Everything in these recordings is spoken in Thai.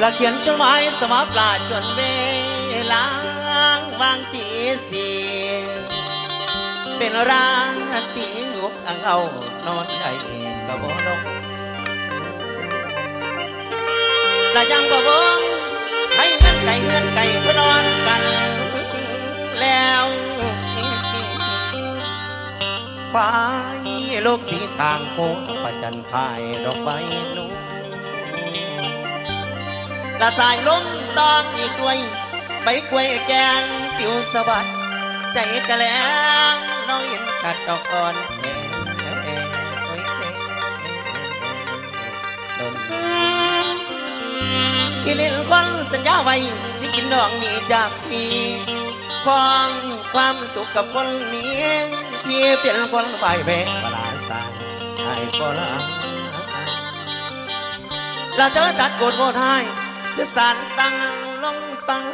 และเขียนจดหมายสมาปลาจนเวลาวางตีสี่เป็นร่างตีงกอังเอานอนได้ก็บ่ลงและยังบ่วงให้เงินไก่เงินไก่เพื่อนอนกันแล้วควายโลกสีทางโค้งประจันพายดอกใบนุ่ มละสายลมตองอีกด้วย ใบกล้วยแกงปิวสะบัดใจกะแลงน้องเห็นชัดดอกอ่อนแท้โอ้ยแท้ดนกิลินควันสัญญาไว้สิกินน้องนี่จากพี่ควางความสุขกับคนมีพี่เป็นคนใบแวกเวลาสร้างให้พอลาละเธอตัดกรธโกรธให้ คือสารตั้งลงปัง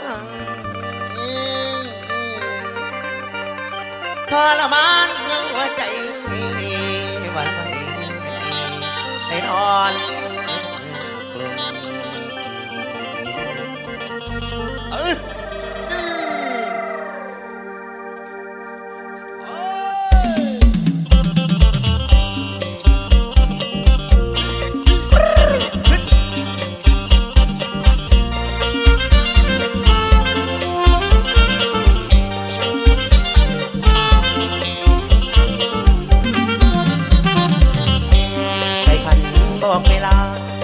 ทรมานยังหัวใจวันไหนในนอน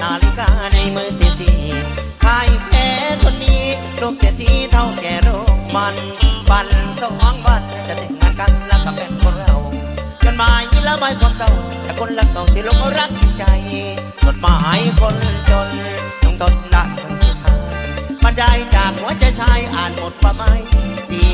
นาฬิกาในมือตีสี่ขายแพ้คนนี้ลูกเสียทีเท่าแก่โรคมันฝันสองวันจะแต่งงานกันแล้วก็เป็นคนเราจนมายแล้วไม่ความเศร้าแต่คนละเก่าที่ลงรักใจจดหมายคนจนต้องทนรักครั้งสุดท้ายบรรยายจากหัวใจชายอ่านหมดความหมายสี่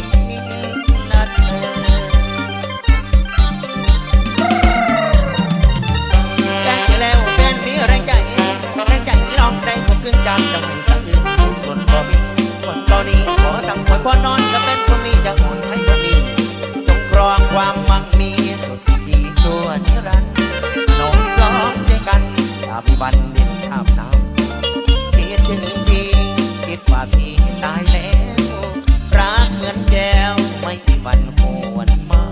ไม่สักอื่นส่วนบ่มีคนตอนนี้ขอสั่งควยพอนอนก็เป็นคนมีจะหุ่นให้คนนี้จงครองความมั่งมีสุดดีตัวนิรันนองร้องด้วยกันอาวันดินอาน้ำคิดถึงพีคิดว่าพี่ตาแล้วรักเหมือนแก้วไม่มีวันหวนมา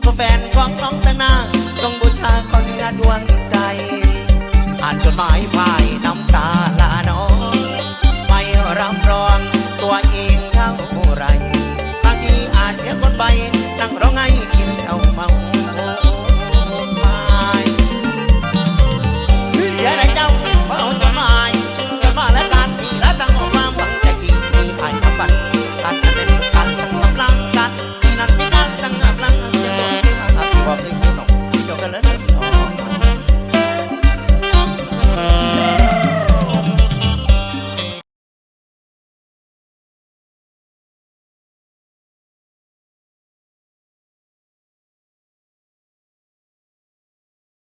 เพราะแฟนของน้องตะนาจงบูชาคนในดวงใจอ่านจดหมายพาน้ำตาไหล ตัวเองเท่าไรบางทีอาจเสียคนไปนั่งร้องไห้กินเอา